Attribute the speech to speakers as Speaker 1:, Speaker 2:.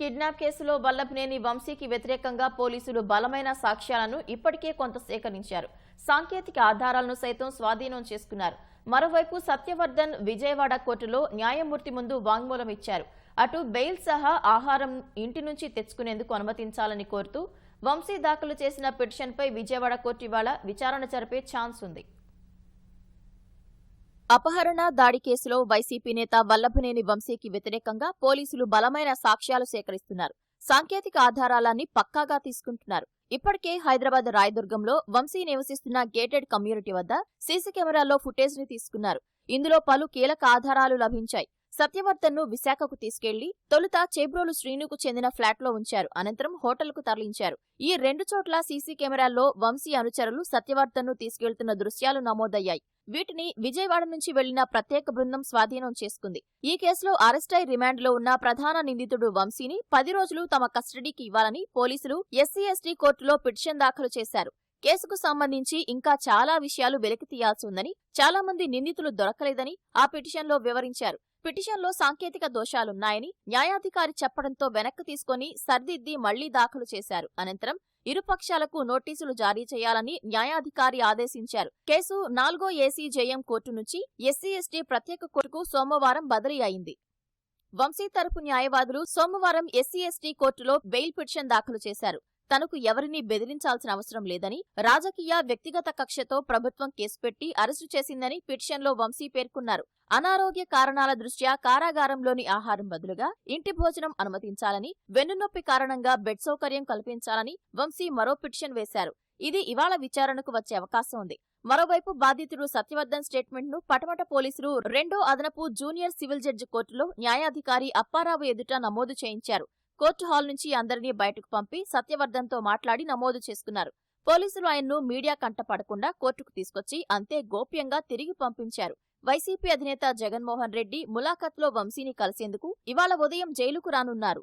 Speaker 1: Kidnap కేసులో వల్లభనేని వంశీకి వ్యతిరేకంగా పోలీసులు బలమైన సాక్ష్యాలను ఇప్పటికే కొంత సేకరించారు. సాంకేతిక ఆధారాలను సైతం స్వాధీనం చేసుకున్నారు. మరోవైపు సత్యవర్ధన్ విజయవాడ కోర్టులో న్యాయమూర్తి ముందు వాంగ్మూలం ఇచ్చారు. అటు బెయిల్ సహా ఆహారం ఇంటి నుంచి తెచ్చుకునేందుకు అనుమతించాలని కోరుతూ వంశీ దాఖలు చేసిన పిటిషన్పై విజయవాడ కోర్టు ఇవాళ విచారణ జరిపే ఛాన్స్ ఉంది. అపహరణ దాడి కేసులో వైసీపీ నేత వల్లభనేని వంశీకి వ్యతిరేకంగా పోలీసులు బలమైన సాక్ష్యాలు సేకరిస్తున్నారు. సాంకేతిక ఆధారాలన్నీ పక్కాగా తీసుకుంటున్నారు. ఇప్పటికే హైదరాబాద్ రాయదుర్గంలో వంశీ నివసిస్తున్న గేటెడ్ కమ్యూనిటీ వద్ద సీసీ కెమెరాల్లో ఫుటేజ్ని తీసుకున్నారు. ఇందులో పలు కీలక ఆధారాలు లభించాయి. సత్యవర్ధన్ను విశాఖకు తీసుకెళ్ళి తొలుత చేబ్రోలు శ్రీనుకు చెందిన ఫ్లాట్లో ఉంచారు. అనంతరం హోటల్కు తరలించారు. ఈ రెండు చోట్ల సీసీ కెమెరాల్లో వంశీ అనుచరులు సత్యవర్ధన్ను తీసుకెళ్తున్న దృశ్యాలు నమోదయ్యాయి. వీటిని విజయవాడ నుంచి వెళ్ళిన ప్రత్యేక బృందం స్వాధీనం చేసుకుంది. ఈ కేసులో అరెస్టై రిమాండ్లో ఉన్న ప్రధాన నిందితుడు వంశీని పది రోజులు తమ కస్టడీకి ఇవ్వాలని పోలీసులు ఎస్సీ ఎస్టీ కోర్టులో పిటిషన్ దాఖలు చేశారు. కేసుకు సంబంధించి ఇంకా చాలా విషయాలు వెలికి తీయాల్సి ఉందని చాలా మంది నిందితులు దొరకలేదని ఆ పిటిషన్లో వివరించారు. పిటిషన్లో సాంకేతిక దోషాలున్నాయని న్యాయాధికారి చెప్పడంతో వెనక్కి తీసుకుని సర్దిద్ది మళ్ళీ దాఖలు చేశారు. అనంతరం ఇరుపక్షాలకు నోటీసులు జారీ చేయాలని న్యాయాధికారి ఆదేశించారు. కేసు నాలుగో ఏసీ జేఎం కోర్టు నుంచి ఎస్సీ ఎస్టీ ప్రత్యేక కోర్టుకు సోమవారం బదిలీ అయింది. వంశీ తరపు న్యాయవాదులు సోమవారం ఎస్సీ ఎస్టీ కోర్టులో బెయిల్ పిటిషన్ దాఖలు చేశారు. తనకు ఎవరినీ బెదిరించాల్సిన అవసరం లేదని రాజకీయ వ్యక్తిగత కక్షతో ప్రభుత్వం కేసు పెట్టి అరెస్టు చేసిందని పిటిషన్లో వంశీ పేర్కొన్నారు. అనారోగ్య కారణాల దృష్ట్యా కారాగారంలోని ఆహారం బదులుగా ఇంటి భోజనం అనుమతించాలని వెన్నునొప్పి కారణంగా బెడ్ సౌకర్యం కల్పించాలని వంశీ మరో పిటిషన్ వేశారు. ఇది ఇవాళ విచారణకు వచ్చే అవకాశం ఉంది. మరోవైపు బాధితుడు సత్యవర్ధన్ స్టేట్మెంట్ను పటమట పోలీసులు రెండో అదనపు జూనియర్ సివిల్ జడ్జి కోర్టులో న్యాయాధికారి అప్పారావు ఎదుట నమోదు చేయించారు. కోర్టు హాల్ నుంచి అందరినీ బయటకు పంపి సత్యవర్ధన్తో మాట్లాడి నమోదు చేసుకున్నారు. పోలీసులు ఆయన్ను మీడియా కంటపడకుండా కోర్టుకు తీసుకొచ్చి అంతే గోప్యంగా తిరిగి పంపించారు. వైసీపీ అధినేత జగన్మోహన్ రెడ్డి ములాఖత్లో వంశీని కలిసేందుకు ఇవాళ ఉదయం జైలుకు రానున్నారు.